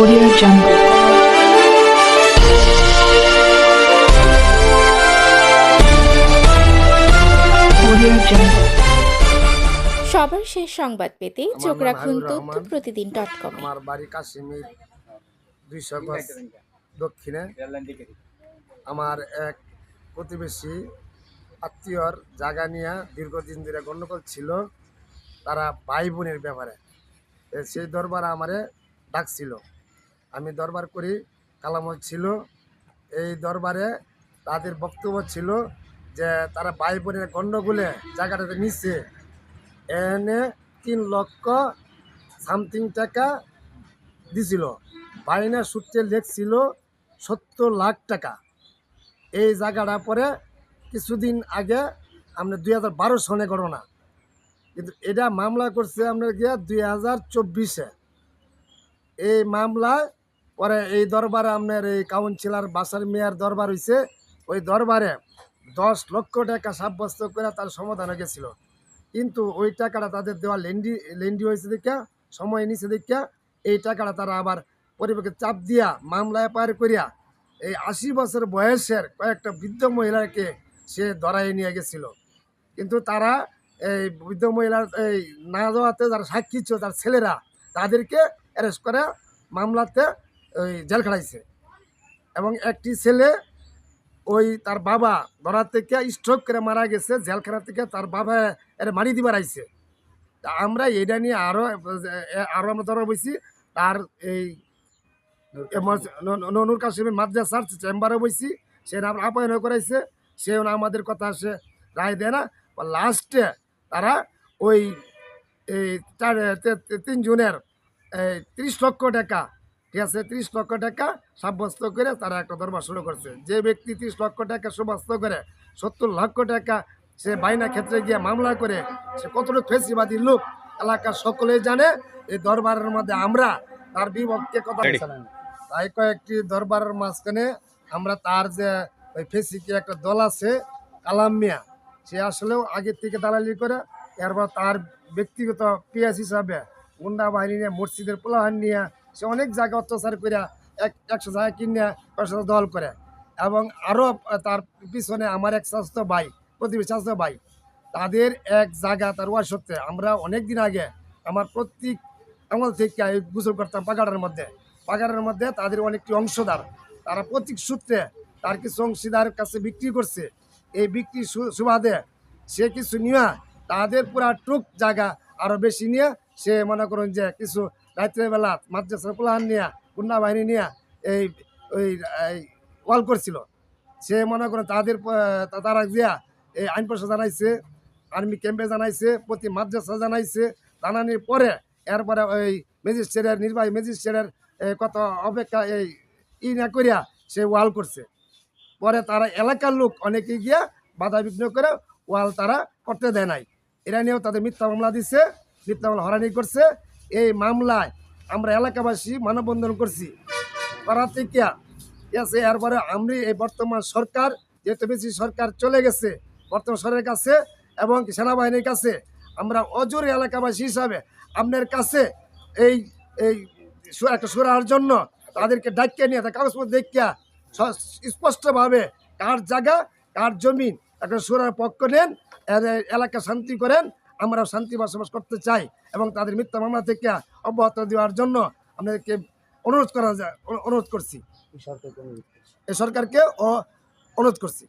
Audio Jungle. Audio Jungle. সবার শেষ সংবাদ পেতে আমার চোখ রাখুন তথ্য প্রতিদিন ডট কম আমার বাড়ি কাশ্মীর দুইশো গজ দক্ষিণে। আমার এক প্রতিবেশী আত্মীয়র জায়গা নিয়ে দীর্ঘদিন ধরে গণ্ডগোল ছিল তারা ভাই বোনের ব্যাপারে। সেই দরবার আমারে ডাকছিল। আমি দরবার করি, কালামত ছিল। এই দরবারে তাদের বক্তব্য ছিল যে, তারা ভাই বোনের গণ্ডগোলে জায়গাটাতে নিচ্ছে। এনে তিন লক্ষ সামথিং টাকা দিছিল। বাইনা সূত্রে লেখছিল সত্তর লাখ টাকা। এই জায়গাটা পরে কিছুদিন আগে আমরা দুই হাজার বারো সনে ঘটনা। কিন্তু এটা মামলা করছে আপনার গিয়া দুই হাজার চব্বিশে। এই মামলায় পরে এই দরবারে আপনার এই কাউন্সিলর বাসার মেয়ার দরবার হয়েছে ওই দরবারে দশ লক্ষ টাকা সাব্যস্ত করে তার সমাধান হয়ে গেছিল। কিন্তু ওই টাকাটা তাদের দেওয়া লেন্ডি লেন্ডি হয়েছে দেখা, সময় নিছে দেখা, এই টাকাটা তারা আবার পরিবারকে চাপ দিয়া মামলায় পার করিয়া এই আশি বছর বয়সের কয়েকটা বৃদ্ধ মহিলাকে সে ধরাই নিয়ে গেছিল। কিন্তু তারা এই বৃদ্ধ মহিলার এই না যাওয়াতে যারা সাক্ষী ছিল তার ছেলেরা, তাদেরকে অ্যারেস্ট করে মামলাতে ওই জেল খাটাইছে। এবং একটি ছেলে ওই তার বাবা ধরার থেকে স্ট্রোক করে মারা গেছে জেলখানা থেকে তার বাবা এর মারি দিবার আইছে। আমরা এটা নিয়ে আরও আরও আমরা ধরা বইছি তার এই ননুর কাশিমের মাদ্রাসার চেম্বারে বইছি সে আমরা আপায়ন করাইছে, সে আমাদের কথা সে রায় দেয় না। লাস্টে তারা ওই তিন জনের এই তিরিশ লক্ষ টাকা ঠিক আছে? তিরিশ লক্ষ টাকা সাব্যস্ত করে তারা একটা দরবার শুরু করছে। যে ব্যক্তি তিরিশ লক্ষ টাকা সাব্যস্ত করে সত্তর লক্ষ টাকা সে বাইনা ক্ষেত্রে গিয়ে মামলা করে সে কতটুকু ফেসিবাদী লোক? এলাকার সকলেই জানে এই দরবারের মধ্যে আমরা তার বিপক্ষে কথা বলছিলাম। তাই কয়েকটি দরবারের মাঝখানে আমরা তার যে ওই ফেসিকে একটা দল আছে কালাম মিয়া সে আসলেও আগের থেকে দালালি করে এরপর তার ব্যক্তিগত পিয়াস হিসাবে গুন্ডা বাহিনী নিয়ে মসজিদের পোলাহান নিয়ে সে অনেক জায়গা অত্যাচার করে এক একশো জায়গা কিনে একশো দল করে। এবং আরও তার পিছনে আমার এক স্বাস্থ্য ভাই, প্রতিবেশী স্বাস্থ্য ভাই, তাদের এক জায়গা তার ওয়ার সত্ত্বে আমরা অনেক দিন আগে আমার প্রত্যেক আমল থেকে গোসল করতাম পাগাড়ের মধ্যে। পাগাড়ের মধ্যে তাদের অনেকটি অংশদার তারা প্রতীক সূত্রে তার কিছু অংশীদার কাছে বিক্রি করছে। এই বিক্রি সুবাদে সে কিছু নিয়ে তাদের পুরা টুক জায়গা আরও বেশি নিয়ে সে মনে করুন যে কিছু রাত্রেবেলা মাদ্রাসার প্লান নিয়ে গুন্ডা বাহিনী নিয়ে এই, ওই ওয়াল করছিল। সে মনে করেন তাদের তারা দিয়া এই আইন প্রশাসন জানাইছে, আর্মি ক্যাম্পে জানাইছে, প্রতি মাদ্রাসা জানাইছে। জানানির পরে এরপরে ওই ম্যাজিস্ট্রেটের, নির্বাহী ম্যাজিস্ট্রেটের কত অপেক্ষা এই ই না করিয়া সে ওয়াল করছে। পরে তারা এলাকার লোক অনেকে গিয়া বাধা বিঘ্ন করে ওয়াল তারা করতে দেয় নাই। এরা নিয়েও তাদের মিথ্যা মামলা দিছে, মিথ্যা মামলা হরানি করছে। এই মামলায় আমরা এলাকাবাসী মানববন্ধন করছি। করা আছে এরপরে আমি এই বর্তমান সরকার, যেহেতু বেশি সরকার চলে গেছে, বর্তমান সরকারের কাছে এবং সেনাবাহিনীর কাছে, আমরা অজুর এলাকাবাসী হিসাবে আপনার কাছে এই এই একটা সুরার জন্য তাদেরকে ডাকিয়ে নিয়ে তার কাগজপত্র দেখিয়া স্পষ্টভাবে কার জায়গা, কার জমিন একটা সুরার পক্ষ নেন। এলাকা শান্তি করেন আমরাও শান্তি বসবাস করতে চাই এবং তাদের মিথ্যা মামলা থেকে অব্যাহত দেওয়ার জন্য আপনাদেরকে অনুরোধ করা যায় অনুরোধ করছি। এই সরকারকে অনুরোধ করছি।